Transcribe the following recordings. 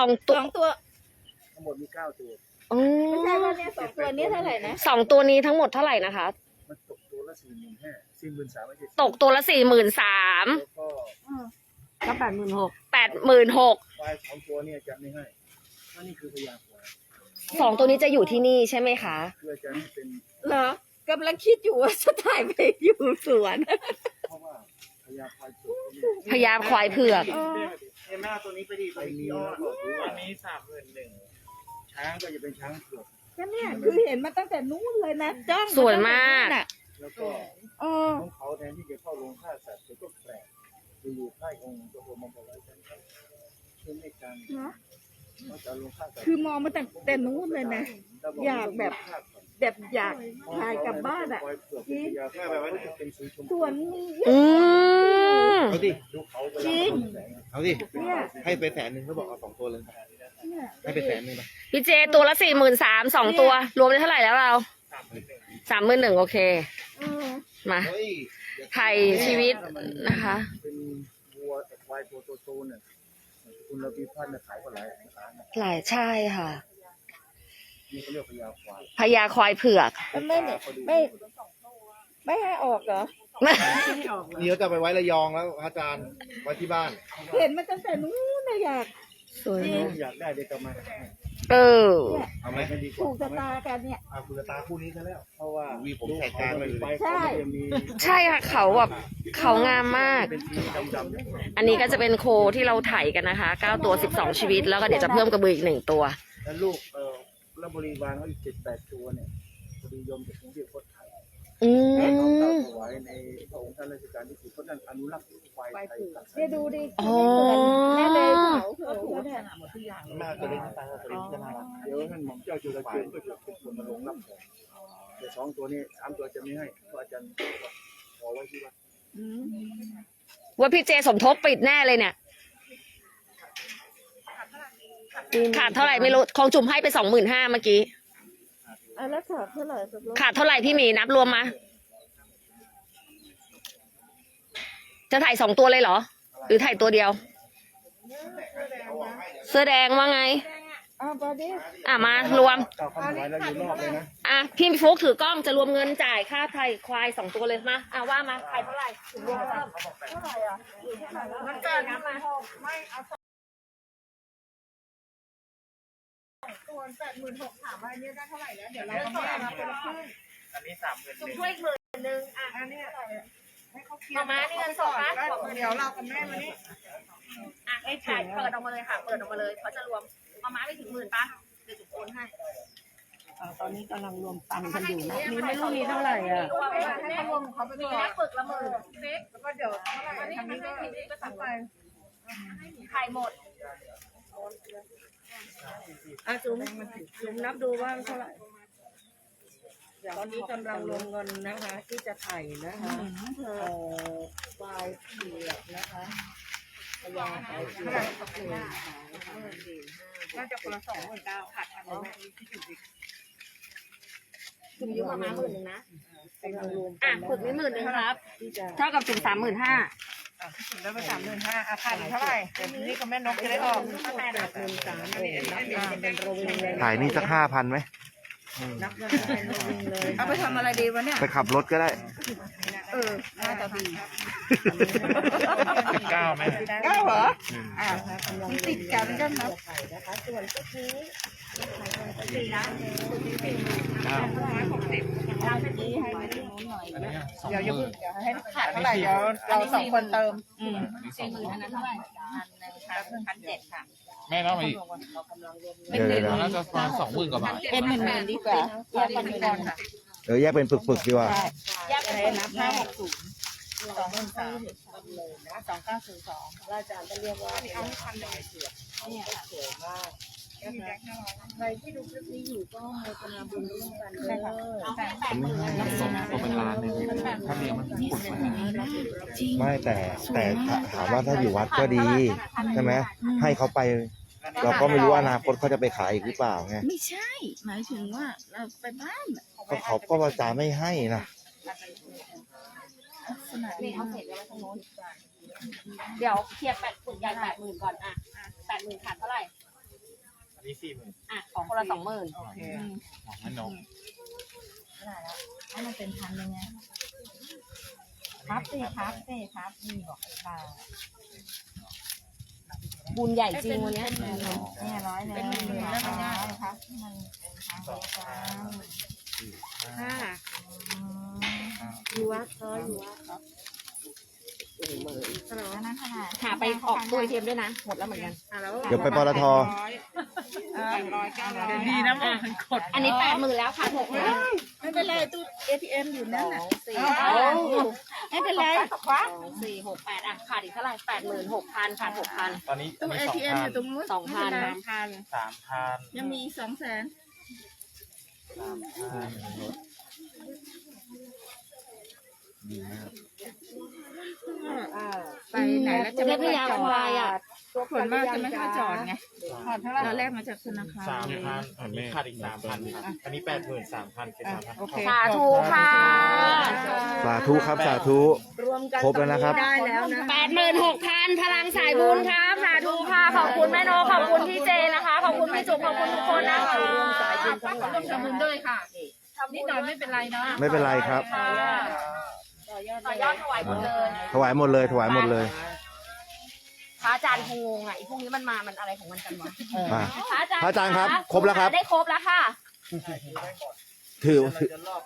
สองสตัวองตัวทั้งหมดมีเก้าตัวอืไม่ใช่มว่าเนี่ยสองตัวนี้เท่าไหร่นะสองตัวนี้ทั้งหมดเท่าไหร่นะคะ มันตกตัวละสี่หมื่นห้าสี่หมื่นสามไม่ใช่ตกตัวละสี่หมื่นสามแล้วก็ก็แปดหมื่นหกแปดหมื่นหกควายสองตัวเนี่ยจะไม่ให้เพราะนี่คือพยาควายสองตัวนี้จะอยู่ที่นี่ใช่ไหมคะเพื่อจะให้เป็นเหรอกำลังคิดอยู่ว่าจะถ่ายไปอยู่สวนเพราะว่า พยาควายสุดเนี่ยพญาควายเผือกเอมหน้าตัวนี้ไปดีไปมีแล้วก็ถือว่านี้สามหมื่นหนึ่งช้างก็จะเป็นช้างเผือกก็เนี่ยคือเห็นมาตั้งแต่นู้นเลยนะจ้องสวยมากแล้วก็ของเขาแทนที่จะเข้าโรงฆ่าสัตว์ก็แปลกอยู่ใต้องค์ตัวมังกรไว้ฉันก็เช่นในการ เนอะเขาจะลงฆ่าสัตว์คือมองมาตั้งแต่นู้นเลยนะ อยากแบบ แบบอยากถ่ายกลับบ้านอะจริงแค่แบบว่าจะเป็นสีชมสพูวนมีเยอือะมเอาดิดูเขาเวจริลางแสงเอาดิเนี่ยให้ไปแสนหนึ่งเขาบอกเอาสองตัวเลยเนี่ยให้ไปแสนหนึ่งไปพี่เจตัวละสี่หมื่นสามสองตัว รวมได้เท่าไหร่แล้วเราสามหมื่นหนึ่งโอเค เออมาเฮ้ยไทยชีวิตนะคะ เป็นวัวแต่ควายตัวโตๆเนี่ยคุณระบีพันธ์เนี่ยขายกว่าหลายร้านนะ หลายใช่ค่ะนี่เขาเรียกพญาควายพญาควายเผือกแล้วไม่เนี่ยไม่ ไม่ให้ออกเหรอนี่เขาจะไปไว้ระยองแล้วอาจารย์ไว้ที่บ้าน เห็นมาตั้งแต่นู้นนะอยาก สวยจริงอยากได้เด็กกลับมา เออ เอาไหมไม่ดีกถูว่ากชะตากันเนี่ยเอาคุณตาคู่นี้ซะแล้ว เพราะว่าวีผมแตกกลางเลยไปใช่ เขาจะมีใช่ค่ะเขาแบบเขางามมาก เป็นสีดำๆ อันนี้ก็จะเป็นโคที่เราไถกันนะคะ 9 ตัว 12 ชีวิต แล้วก็เดี๋ยวจะเพิ่มกระบืออีกหนึ่งตัว แล้วลูกเออแล้วบริวารเขาอีกเจ็ดแปดตัวเนี่ยพอดีโยมจากกรุงเทพก็ถ่าย อืน้องเต่ามถวายในพระองค์ท่านราชการที่สิบเพราะท่านอนุรักษ์ควายไทยต่างเนี่ยดูดิอ๋อ แม่เลยเขาเขาถูกเนี่ยมากตัวเล็กตาตัวเล็กจะน่ารักเดี๋ยวท่านหม่อมเจ้าจุลเกียรติก็จะเป็นคนมาลงรับของแต่สองตัวนี้สามตัวจะไม่ให้เพราะอาจารย์ขอไว้ที่วัดว่าพี่เจสมทบปิดแน่เลยเนี่ย ขาดเท่าไหร่ไม่รู้ของจุ่มให้ไปสองหมื่นห้าเมื่อกี้ อะแล้วขาดเท่าไหร่ตกลงขาดเท่าไหร่พี่หมีนับรวมมา จะถ่ายสองตัวเลยเหรอ หรือถ่ายตัวเดียว เสื้อแดงว่าไง อ้าวบอดี้อะมารวมเจ้าคำถวายแล้วอยู่รอบเลยนะอะพี่ฟุกถือกล้องจะรวมเงินจ่ายค่าไถ่ควายสองตัวเลยมาอะว่ามาไถ่เท่าไหร่ถึงรวมเพิ่มเท่าไหร่อะมันเกินนะมา ตัวแปดหมื่นหกถามว่าเนี่ยได้เท่าไหร่แล้วเดี๋ยวเราก็มารับคนละครึ่งอันนี้สามหมื่นหนึ่งช่วยหมื่นหนึ่งอะอันนี้ให้เขาเคลียต่อร์มานี่เงินสดนะเดี๋ยวเรากับแม่มานี่อะให้ถ่ายเปิดออกมาเลยค่ะ เปิดออกมาเลยเขาจะรวมมาม้าไม่ถึงหมื่นปะเดี๋ยวจุ่มโอนให้ตอนนี้กำลังรวมตังค์กันอยู่นะนี่ไม่รู้มีเท่าไหร่อะให้เขารวมเขาไปก่อนนะปึกละหมื่นเฟกแล้วก็เดี๋ยวเท่าไหร่ทางนี้ก็ก็สั่งไปไข่หมด อะจุ๋มจุ๋มนับดูว่าเท่าไหร่ ตอนนี้กำลังรวมเงินนะคะ ที่จะไถ่นะคะเอ่อปลายเผือกนะคะพยาปลายเผือกน่าจะคนละสองหมื่นเก้าขาดทันไหมที่อยู่ดิจุ่มยุบมาม้าหมื่นหนึ่งนะกำลังรวมอะปึกนี้หมื่นหนึ่งครับ ที่จะ เท่ากับจุ่มสามหมื่นห้า แล้วไปสามหมื่นห้าอาคารเท่าไหร่เดี๋ยวนี้ก็แม่นกจะได้ออกแปดหมื่นสามโอ้นับเงินเป็นโรงเรียนถ่ายนี่สักห้าพันไหมนับเงินเป็นโรงเรียนเลยเอาไปทำอะไรดีวะเนี่ย ไปขับรถก็ได้ เออน่าจะดีเก้าไหมเก้าเหรออ่ามันติดกันกันนะ เดี๋ยวอย่าเพิ่งเดี๋ยวให้ขาดเท่าไหร่เดี๋ยวเราสองคนเติมอืมสี่หมื่นอันนั้นเท่าไหร่พันเจ็ดค่ะแม่น้องมาอีกเดี๋ยวเดี๋ยวเดี๋ยวน่าจะประมาณสองหมื่นกว่าบาทเป็นหมื่นหมื่นดีกว่าแยกกันก่อนค่ะเดี๋ยวแยกเป็นปึกๆดีกว่าแยกเลยนับห้าหกศูนย์สองหมื่นสามเลยนะสองเก้าศูนย์สองอาจารย์จะเรียกว่าเอาให้พันหนึ่งเสือเนี่ยสวยมาก ใครที่ดูคลิปนี้อยู่ก็โมทนาบุญร่วมกันเด้อผมไม่ให้สองตัวเป็นล้านเลยถ้าเลี้ยงมันปุ่นมาไม่แต่แต่ถามว่าถ้าอยู่วัดก็ดีใช่ไหมให้เขาไป เราก็ไม่รู้ว่าอนาคตเขาจะไปขายอีกหรือเปล่าไงไม่ใช่ หมายถึงว่าเราไปบ้านก็เขาก็ว่าจะไม่ให้นะนี่เอาเสร็จแล้วทางโน้นเดี๋ยวเคลียร์แปดปึกใหญ่แปดหมื่นก่อนอะแปดหมื่นขาดเท่าไหร่ นี่สี่หมื่นอะของคนละสองหมื่นโอเคของแม่นกให้มันเป็นพันยังไงพับสิพับสิพับนี่บอกค่ะบุญใหญ่จริงวันเนี้ยเนี่ยร้อยหนึ่งเป็นหมื่นแล้วมันง่ายพับให้มันเป็นพันเดียวกันค่ะอืมอยู่วัดเอออยู่วัด แล้วนั่นขนาดหาไปออกตัวเทียมด้วยนะ หมดแล้วเหมือนกันเดี๋ยวไปปตทดีนะมันกดอันนี้แปดหมื่นแล้วค่ะหกหมื่นไม่เป็นไรตู้ ATM อยู่นั่นสน่ะ องสี่ไม่เป็นไรสองสี่หกแปดอะขาดอีกเท่าไหร่แปดหมื่นหกพันขาดหกพัน ตอนนี้ตู้ มี ATM อยู่ตรงนู้นสองพันสามพันสามพันยังมีอีกสองแสน สามพัน ไปไหนแล้วจะเรีไม่ยกพยาจอควายอะส่วนมากจะไม่ค่อยจอดไงเราแรกมาจากธนาคารสามพันอันนี้ขาดอีกสามพันครับอันนี้แปดหมื่นสามพันเป็นสามพันโอเคสาธุค่ะ สาธุครับสาธุรวมกันครบแล้วนะครับได้แล้วนะแปดหมื่นหกพันพลังสายบุญครับสาธุค่ะขอบคุณแม่นกขอบคุณพี่เจนะคะ ขอบคุณพี่จุ๊บขอบคุณทุกคนนะคะร่วมทำบุญด้วยค่ะนิดหน่อยไม่เป็นไรเนาะไม่เป็นไรครับค่ะ ต่อยอดถวายบุญเลยถวายหมดเลยถวายหมดเลยพระอาจารย์คงงงอะไอ้พวกนี้มันมามันอะไรของมันกันวะอะพระอาจารย์พระอาจารย์ครับครบแล้วครับ ได้ครบแล้วค่ะถือเราถือจะรอบ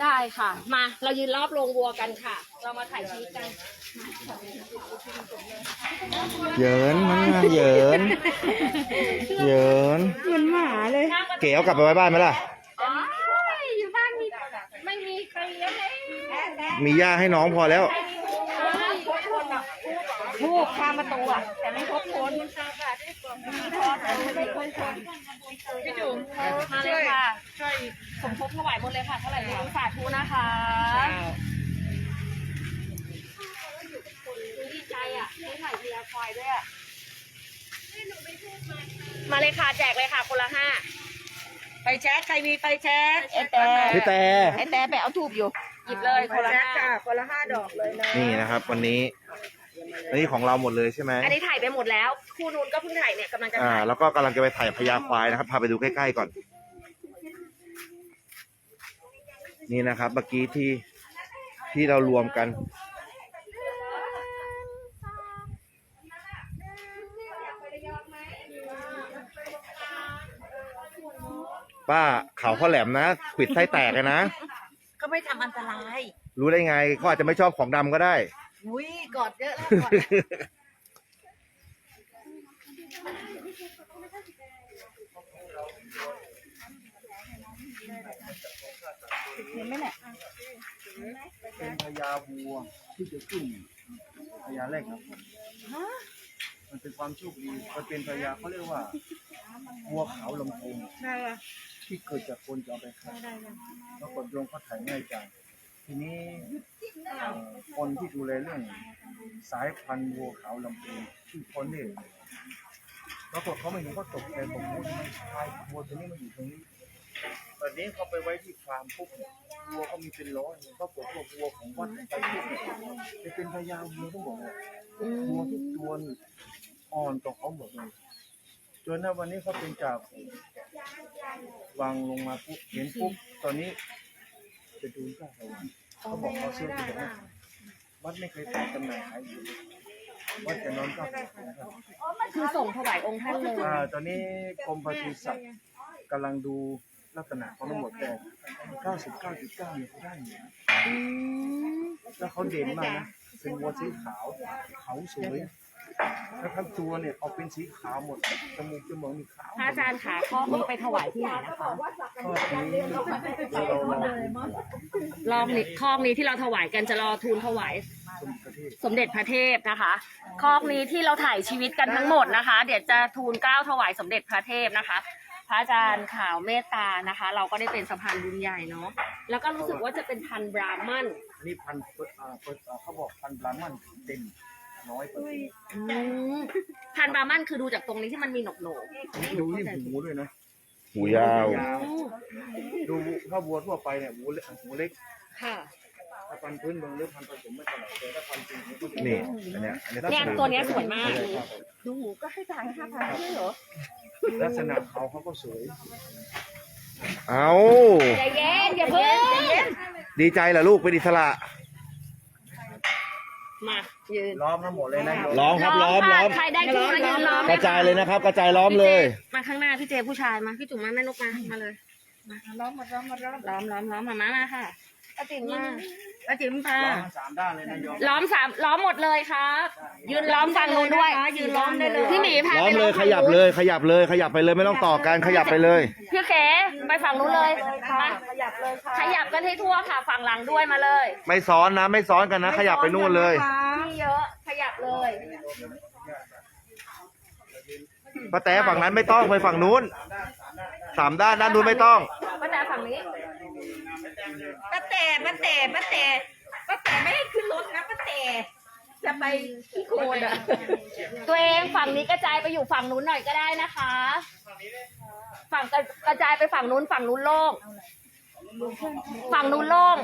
ได้ค่ะ มาเรายืนรอบโรงวัวกันค่ะ เรามาถ่ายชีวิตกัน เหยินมันมาเหยินเหยินเหมือนหมาเลย เก๋เอากลับไปไว้บ้านไหมล่ะ อ๋ออยู่บ้านมีไม่มีใครเลี้ยงเลยมีย่าให้น้องพอแล้วลูกข้ามประตูอะแต่ไม่พบคนพี่จุ๋มมาเลยค่ะช่วยสมทบถวายหมดเลยค่ะเท่าไหร่ไม่รู้สาธุนะคะดีใจอะได้ถ่ายเบียร์ควายด้วยอะมาเลยค่ะแจกเลยค่ะคนละห้า ไปแช็คใครมีไปแช็คไอแต่พี่แต่ไอแต่ไปเอาทูบอยู่ หยิบเลยคนละแช็คห้าค่ะคนละห้าดอกเลยนะนี่นะครับ วันนี้อันนี้ของเราหมดเลยใช่ไหมอันนี้ถ่ายไปหมดแล้ว คู่นู้นก็เพิ่งถ่ายเนี่ยกำลังจะอ่า ถ่ายแล้วก็กำลังจะไปถ่ายพญาควายนะครับ พาไปดูใกล้ๆก่อน นี่นะครับ เมื่อกี้ที่ที่เรารวมกัน ป้าเขาข้อแหลมนะขวิดไส้แตกเลยนะก็ไม่ทำอันตรายรู้ได้ไงเขาอาจจะไม่ชอบของดำก็ได้ อุ้ยกอดเยอะแล้วกอดเห็นไหมเนี่ยเป็นพญาวัวที่จะขึ้นพญาแรกครับมันเป็นความโชคดี มันเป็นพญาเขาเรียกว่าวัวขาวลำโพงได้ละ ที่เกิดจากคนจะเอาไปขายปรากฏโยมเขาถ่ายง่ายจังทีนี้คนที่ดูแลเรื่องสายพันธุ์วัวขาวลำพูนที่คนนี่ปรากฏเขาไม่เห็นเขาตกใจผมว่าทำไมชายวัวตัวนี้มันอยู่ตรงนี้ตอนนี้เขาไปไว้ที่ฟาร์มปุ๊บเนี่ยวัวเขามีเป็นร้อยปรากฏว่าวัวของวัดไปปุ๊บเนี่ยจะเป็นพญาวัวต้องบอกว่าวัวทุกตัวนี่อ่อนต่อเขาหมดเลยจนณวันนี้เขาเป็นจาก วางลงมาปุ๊บเห็นปุ๊บตอนนี้จะดูเจ้าสวรรค์เขาบอกเขาเชื่อที่บอกว่าวัดไม่เคยตัดจำหน่ายขายอยู่วัดจะน้อมเจ้าของนะครับคือส่งถวายองค์ท่านเลยอ่าตอนนี้กรมปศุสัตว์กำลังดูลักษณะของทั้งหมดแต่99.9เนี่ยเขาได้อยู่นะแล้วเขาเด่นมากนะเป็นวัวสีขาวเขาสวย แล้วทั้งตัวเนี่ยออกเป็นสีขาวหมดจมูกจมูกมีขาวหมพระดอาจารย์ขาข้อนี้ไปถวายที่ไหนนะคะก็ทีนี้เราเรารอบนี้คอกนี้ที่เราถวายกันจะรอทูลถวาย สมเด็จพระเทพสมเด็จพระเทพนะคะคอกนี้ที่เราถ่ายชีวิตกันทั้งหมดนะคะ เดี๋ยวจะทูลเกล้าถวายสมเด็จพระเทพนะคะ พระอาจารย์ข่าวเมตตานะคะ เราก็ได้เป็นสะพานบุญใหญ่เนาะแล้วก็รู้สึกว่าจะเป็นพันบราหมันนี่พันเปิดอ่าเปิดอ่าเขาบอกพันบราหมันเต็ม น้อยเปอร์เซ็นต์อืมพันบราหมันคือดูจากตรงนี้ที่มันมีหนกโหนกดูที่หูด้วยนะหูยาว ดูถ้าวัวทั่วไปเนี่ยหูเล็กหูเล็ก ค่ะถ้าถ้าพันธุ์พื้นเมืองหรือพันธุ์ผสมไม่เท่าไหร่แต่ถ้าพันธุ์จริงมันก็จะนี่อันเนี้ยอันนี้เนี่ยตัวเนี้ยสวยมาก ดูหมูก็ให้ตังค์ห้าพันไม่ใช่เหรอ ลักษณะเขาเขาก็สวย เอาใจเย็นอย่าเพิ่งดีใจเหรอลูกเป็นอิสระ มายืนล้อมทั้งหมดเลยนะโยมล้อมครับล้อมล้อมใครได้คู่มายืนล้อมกระจายเลยนะครับ กระจายล้อมเลย มาข้างหน้าพี่เจผู้ชายมาพี่จุ๋มมาแม่นกมามาเลยล้อมมาล้อมมาล้อมล้อมล้อมล้อมมามามาค่ะ ป้าจิ๋มมาป้าจิ๋มมาล้อมทั้งสามด้านเลยนะโยมล้อมสามล้อมหมดเลยครับยืนล้อมฝั่งนู้นด้วยยืนล้อมได้เลยพี่หมีพาล้อไปมเลยขยับเลย ขยับเลย ขยับไปเลยไม่ต้องต่อกันขยับไปเลย พี่เก๋ไปฝั่งนู้นเลยมาขยับเลยค่ะขยับกันให้ทั่วค่ะฝั่งหลังด้วยมาเลยไม่ซ้อนนะไม่ซ้อนกันนะ ขยับไปนู่นเลยนี่เยอะขยับเลยป้าแต๋ฝั่งนั้นไม่ต้องไปฝั่งนู้นสามด้านด้านนู้นไม่ต้องป้าแต่ฝั่งนี้ ป้าแต่ป้าแต่ป้าแต่ป้าแต่ไม่ให้ขึ้นรถนะป้าแต่จะไปที่โคนอะตัวเองฝั่งนี้กระจายไปอยู่ฝั่งนู้นหน่อยก็ได้นะคะ ฝั่งกระกระจายไปฝั่งนู้นฝั่งนู้นโล่งฝั่งนู้นโล่ง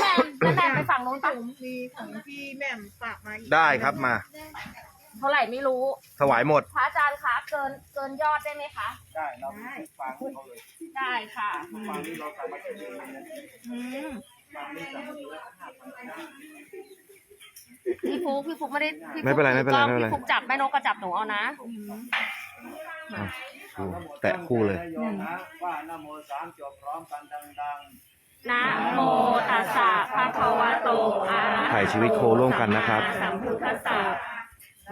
แม่นั่นแหละไปฝั่งนู้นฝั่ง มีของพี่แหม่มฝากมาอีก ได้ครับมา เท่าไหร่ไม่รู้ ถวายหมด พระอาจารย์คะเกินเกินยอดได้ไหมคะ ได้เราฟังเขาเลยได้ค่ะฟังนี้เราสามารถจะเรียนเลยนะอืมฟังนี้สามารถจะห้าพันนะพี่ฟุกพี่ฟุกไม่ได้พี่ฟุ๊กไม่เป็นไรไม่เป็นไรกล้องไม่เป็นไร พี่ฟุกจับแม่นกก็จับหนูเอานะ อะแตะคู่เลย โยมนะว่านะโมสามจบพร้อมกันดังนะโมตัสสะภะคะวะโตอะระหะโตถ่ายชีวิตโคร่วมกันนะครับ สัมพุทธัสสะ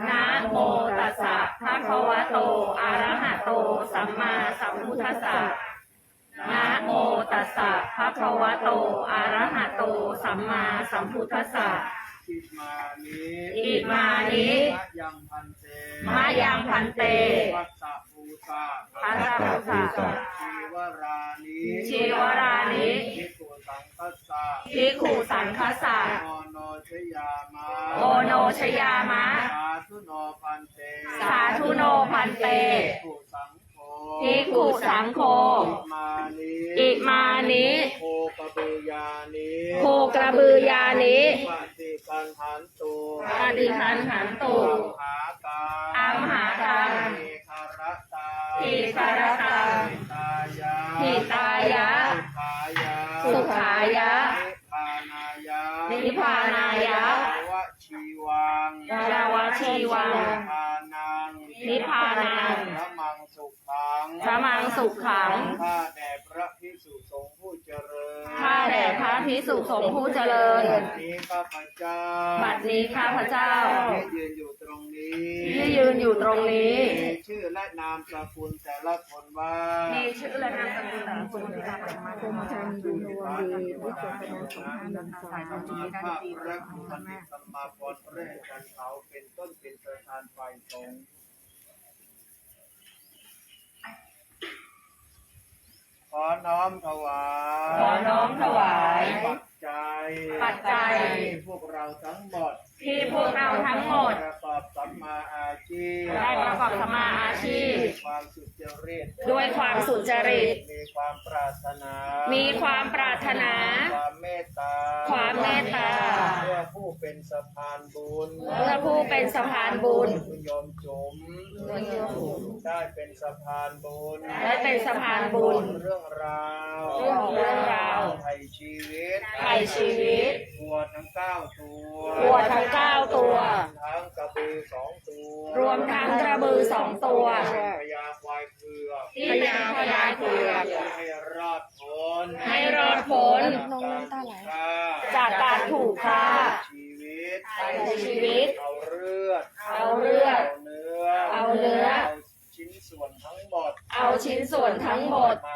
นะโมตัสสะภะคะวะโต อะระหะโต สัมมาสัมพุทธัสสะนะโมตัสสะภะคะวะโต อะระหะโต สัมมาสัมพุทธัสสะๆอิมานิอิมานิมะยังพันเตมะยังพันเตวัสสะภูสะพัสสะภูสะชีวรานิชีวรานิภิกขุสังคัสสะภิกขุสังคสะโอโนชยามะโอโนชยามะาธุโนพันเตภิกขุสังโฆภิกขุสังโฆ มานิอิมานิโคปะเบยานิโคกระบือยานิปฏิปันหันตุปฏิคันหันตุหาตาอัมหากังทีคารตาทีคารตังตายะหิตายะสุขายะสุขายะนิพพานายะนิพพานายะภวะชีวังยาวะชีวังนิพพา นังนิพพานังพระมังสุขังพระมังสุขขัง ข้าแด่พระพิสุสงฆ์ผู้เจริญข้าแด่พระพิสุสงฆ์ผู้เจริญ บัดนี้ข้าพเจ้าบัดนี้ข้าพเจ้า ที่ยืนอยู่ตรงนี้ที่ยืนอยู่ตรงนี้ มีชื่อและนามสกุลแต่ละคนว่ามีชื่อและนามสกุลของคุณพิธาปรมาภูมิใจดูดวงดีวิจารณสมภารนันสายชีวิตได้ดีพระคุณธรรมสัมมาปอนเรศกันเขาเป็นต้นเป็นประธานฝ่ายสงฆ์ อน้อมถวายขอน้อมถวาย ปัจจัยปัจจัยให้พวกเราทั้งหมดที่พวกเราทั้งหมด ประกอบสัมมาอาชีพได้ประกอบสมมาอาชีพ ด้วยความสุจริตด้วยความสุจริต มีความปรารถนา มีมีความปรารถนา ความเมตตาความเมตตา เพื่อผู้เป็นสะพานบุญเพื่อผู้เป็นสะพานบุญ คุณโยมจุ๋มได้เป็นสะพานบุญได้เป็นสะพานบุญ เรื่องราวเรื่องเรื่องราวไทยชีวิตไถ่ชีวิตวัว ทั้งเก้าตัววัวทั้งเก้าตัว ทั้งกระบือสองตัวรวมทั้งกระบือสองตัวพญาควายเผือกที่เป็นพญาเผือกให้รอดพ้นให้รอดพ้นน้องน้ำตาไหลจากการถูกฆ่าชีวิตไถ่ชีวิต เอาเลือดเอาเลือดเอาเนื้อเอาเนื้อเอาชิ้นส่วนทั้งหมด เอาชิ้นส่วนทั้งหมดมาเป็นอา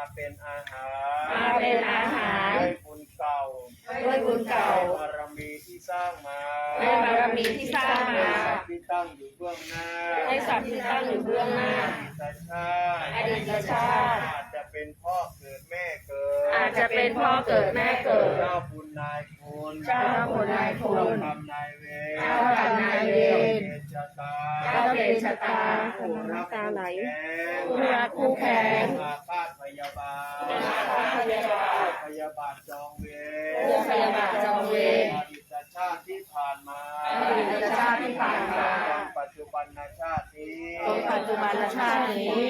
ตั้งอยู่เบื้องหน้าอดีตชาติอดีตชาติ อาจจะเป็นพ่อเกิดแม่เกิดอาจจะเป็นพ่อเกิดแม่เกิด เจ้าบุญนายคุณเจ้าบุญนายคุณเจ้ากรรมนายเวรเจ้ากรรมนายเวร เจ้าเกณฑ์ชะตาเจ้าเกณฑ์ชะตาผู้รักผู้แค้นผู้รักผู้แค้นอาฆาตพยาบาทพยาบาทพยาบาทจองเวรผู้พยาบาทจองเวร อดีตชาติที่ผ่านมาอดีตชาติที่ผ่านมาจงปัจจุบันชาติ นี้จงปัจจุบันชาตินี้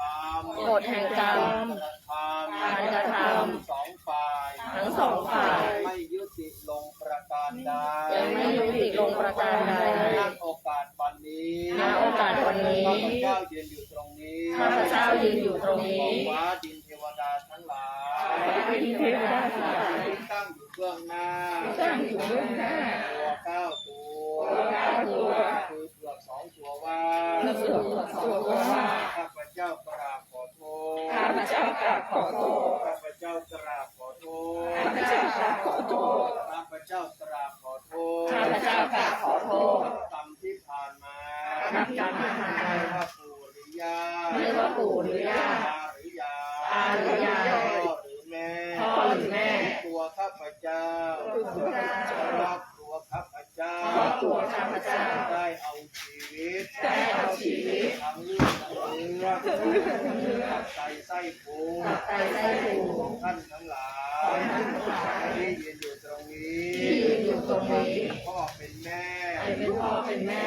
ตามกฎแห่งกรรมการกระทำการกระทำทั้งสองฝ่ายทั้งสองฝ่ายไม่ยุติลงประการใดยังไม่ยุติลงประการใดณโอกาสวันนี้ณโอกาสวันนี้ข้าพเจ้ายืนอยู่ตรงนี้ข้าพเจ้ายืนอยู่ตรงนี้ขอว้าดินเทวดาทั้งหลาย ดินเทวดาทั้งหลาย ที่ตั้งอยู่เบื้องหน้า ตั้งอยู่เบื้องหน้า ตัวเก้าตัว ตัวเก้าตัว คือเผือกสองตัวว่า คือเผือกสองตัวว่า ข้าพเจ้ากราบขอโทษ ข้าพเจ้ากราบ ขอโทษข้าพเจ้ากราบขอโทษข้าพเจ้ากราบขอโทษข้าพเจ้ากราบขอโทษข้าพเจ้ากราบขอโทษกรรมที่ผ่านมากรรมที่ผ่านมาไม่ว่าปู่หรือย่าไม่ว่าปู่หรือย่า ตาหรือยาย ตาหรือยาย พ่อหรือแม่ พ่อหรือแม่ ตัวข้าพเจ้า ตัวข้าพเจ้า ครอบครัวข้าพเจ้า ครอบครัวข้าพเจ้า ได้เอาชีวิต ได้เอาชีวิต ทั้งเรื่องทั้งเนื้อตับไตไส้พุง ตับ ไตไส้พุงของท่านทั้งหลายท่านขายยืนอยู่ตรงนี้ที่ยืนอยู่ตรงนี้ พ่อเป็นแม่เป็นพ่อเป็นแม่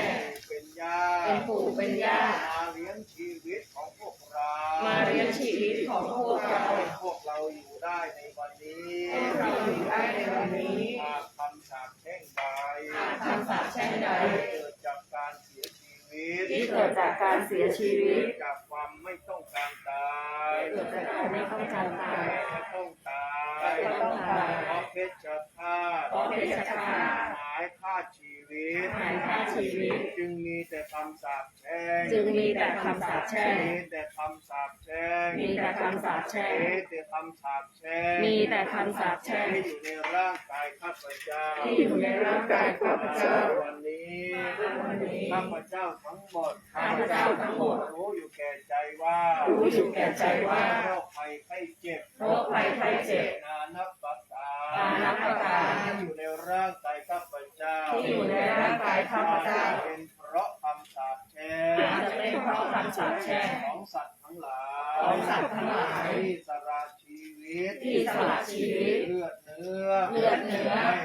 เป็นย่าเป็นปู่เป็นย่ามาเลี้ยงชีวิตของพวกเรามาเลี้ยงชีวิตของพวกเราให้พวกเราอยู่ได้ในวันนี้พวกเราอยู่ได้ในวันนี้หากคำสาปแช่งใดหากคำสาปแช่งใดเกิดจากการเสียชีวิตที่เกิดจากการเสียชีวิต จากความไม่ต้องการตาย เกิดจากการไม่ต้องการตาย ก็ต้องตาย ก็ต้องตายเพราะเพชฌฆาตเพราะเพชฌฆาตหมายฆ่าชีวิตหมายฆ่าชีวิต จึงมีแต่คำสาปแช่งจึงมีแต่คำสาปแช่งมีแต่คำสาปแช่งมีแต่คำสาปแช่งมีแต่คำสาปแช่งมีแต่คำสาปแช่งที่อยู่ในร่างกายข้าพเจ้าที่อยู่ในร่างกายข้าพเจ้าวันนี้วันนี้ข้าพเจ้าทั้งหมดข้าพเจ้าทั้งหมดรู้อยู่แก่ใจว่ารู้อยู่แก่ใจว่าโรคภัยไข้เจ็บโรคภัยไข้เจ็บนานับ ประการนานับประการที่อยู่ในร่างกายข้าพเจ้าที่อยู่ในร่างกายข้าพเจ้า เป็นเพราะคำสาปแช่งอาจจะเป็นเพราะคำสาปแช่งของสัตว์ทั้งหลายของสัตว์ทั้งหลายที่สละชีวิตที่สละชีวิต เลือดเนื้อเลือดเนื้อให้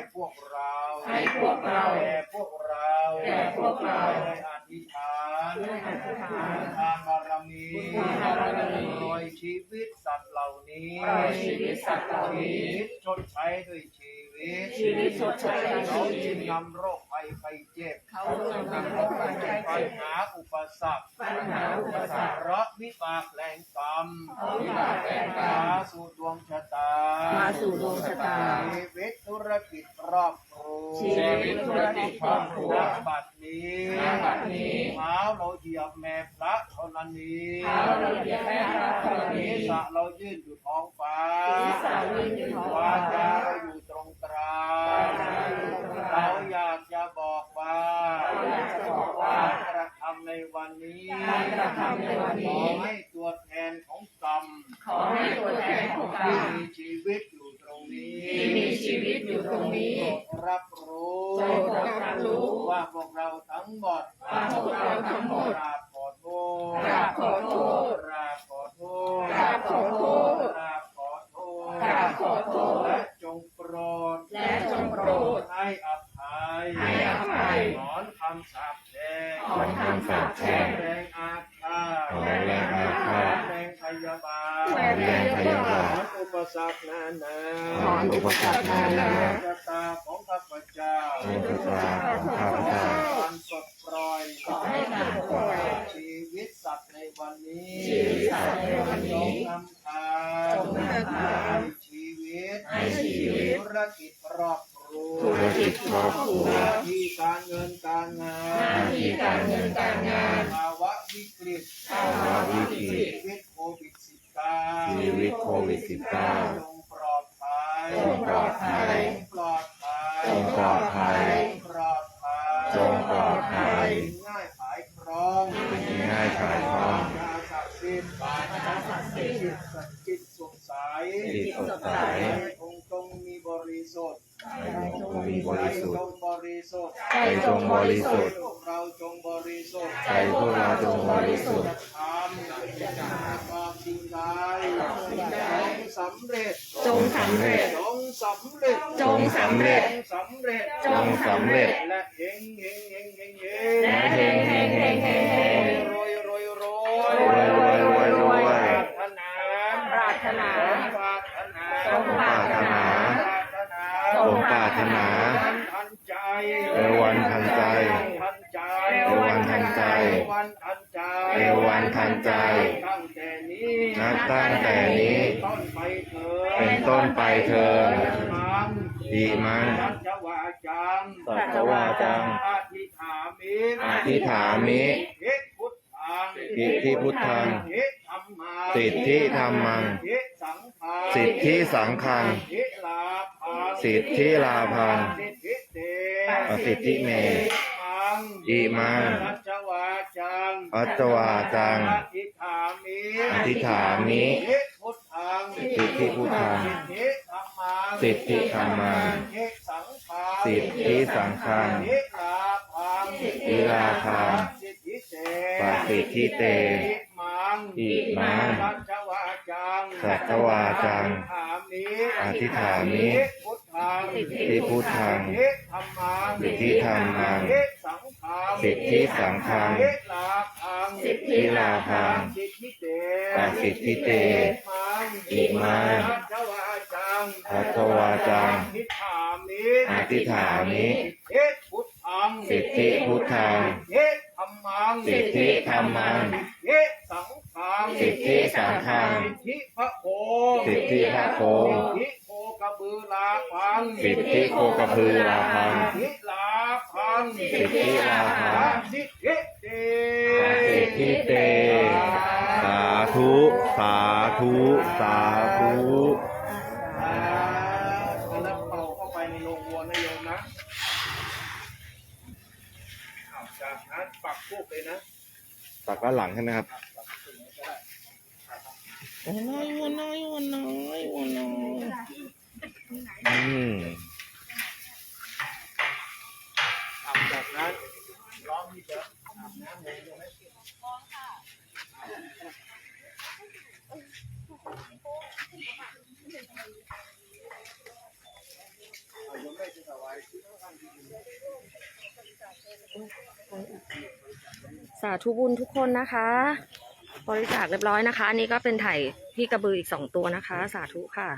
ชีวิตชดใช้ด้วยชีวิตเขาจึงนำโรคภัย ไข้เจ็บเขาจะนำโรคภัยไข้ปัญเจ็บหาอุปสรรคปัญหาอุปสรรคเพราะวิบากแรงกรรมเพราะวิบากแรงกรรมมาสู่ดวงชะตามาสู่ดวงชะตาชีวิตธุรกิจครอบครัวชีวิตธุรกิจครอบครัวณบัดนี้ณบัดนี้เท้าเราเหยียบแม่พระธรณีเท้าเราเหยียบแม่พระธรณีศีรษะเรายื่นอยู่ท้องฟ้าศีรษะยื่นอยู่ท้องฟ้าวาจาเราอยู่ตรงกลาง วาจาอยู่ตรงกลางเราอยากจะบอกว่าเราอยากจะบอกว่ากระทำในวันนี้ การกระทำในวันนี้ ขอให้ตัวแทนของกรรม ขอให้ตัวแทนของกรรที่มมีชีวิตอยู่ตรงนี้ที่มีชีวิตอยู่ตรงนี้โปรดรับรู้โปรดรับรู้ ว่าพวกเราทั้งหมด ว่าพวกเราทั้งหมด กราบขอโทษ กราบขอโทษ กราบขอโทษ กราบขอโทษ กราบขอโทษ กราบขอโทษ และจงโปรด และจงโปรด ให้อภัย ให้อภัย ถอนคำสาปแช่ง ถอนคำสาปแช่งแรงอาฆาตถอแรงอาฆาตแรงพยาบาทแรงพยาบาทถอนอุปสรรคนานาถออุปสรรคนานาชะตาของข้าพเจ้าในทุกทางของข้าพเจ้าการปลดปล่อยขอให้การปล่อยชีวิตสัตว์ในวันนี้ชีวิตสัตว์ในวันนี้จงนำทางจงนำทางชีวิตให้ชีวิตธุรกิจครอบครัวธุรกิจครอบครัว ที่การเงินการงานภาวะวิกฤตภาวะวิกฤตชีวิตโควิดสิก้าชีวิตโวิดสิจงปลอดภัยจงปลอดภัยปลอดภัยจงปลอดภัยปลอดภัยจงปลอดภัยง่ายหายครองง่ายหายครองศักดิ์สิทธิ์บาทศักดิ์สิทนจิตสดใสจิตสดใสองตรงมีบริสุทธิ์ใจจงบริสุทธิ์ใจจงบริสุทธิ์ เราจงบริสุทธิ์ใจพวกเราจงบริสุทธิ์ทำความจริงใจจงสำเร็จ จงสำเร็จ จงสำเร็จ จงสำเร็จจงสำเร็จ จงสำเร็จ และเฮงเฮงเฮงเฮงเฮและงเฮงเฮงเฮงเฮงเฮงรวยรวยรวยรวยรวยรวยรวยปรารถนาปรารถนาปรารถนาสมปรารถนาเอ นต้นไปเถิดมังดีมังสัจวาจังสัจวาจัง อธิษฐามิอธิษฐามิทิพุทธังอิทธิพุทธังทิธรรมัง สิทธิธรรมังทิสังฆัง สิทธิสังฆังทิลาภังสิทธิลาภังสิทธิเตอสิทธิเมมังอิมังสัจวาจังอัจจวาจัง อธิษฐามิอธิษฐามิทิพุทธังสิทธิพุทธัง สิทธิธรรมังสิทธิธรรมังทิสังฆังสิทธิสังฆังทิลาภังทิลาภังสิทธิเตปัสสิทธิเต อิมังอิมังสัจวาจังสัจวาจังอธิษฐามิอธิษฐามิพุทธังทิพุทธังทิธรรมังสิทธิธรรมังทิสังฆังสิทธิสังฆังทิลาภังทิลาภังสิทธิเตปัสสิทธิเตอิมัง อิมังสัจวาจังสัจวาจังอธิษฐามิอธิษฐามิทิพุทธังสิทธิพุทธังทิธรรมังสิทธิธรรมังทิสังฆังสิทธิสังฆังสิทธิพระโคสิทธิพระโคสิทธิโคกระบือลาพังสิทธิโคกระพือลาพังสิทธิลาพังสิทธิลาภัง วัวนะโยมนะอ้าวจากนั้นปักทูบเลยนะตักด้านหลังใช่ไหมครับวันน้อยวันน้อยวันน้อยวันน้อยอืมอ้าวจากนั้นร้องที่จะอาบน้ำเลยใช่ไหมเอาโยมได้จะถวาย สาธุบุญทุกคนนะคะ บริจาคเรียบร้อยนะคะ อันนี้ก็เป็นไถ่พี่กระบืออีกสองตัวนะคะ สาธุค่ะ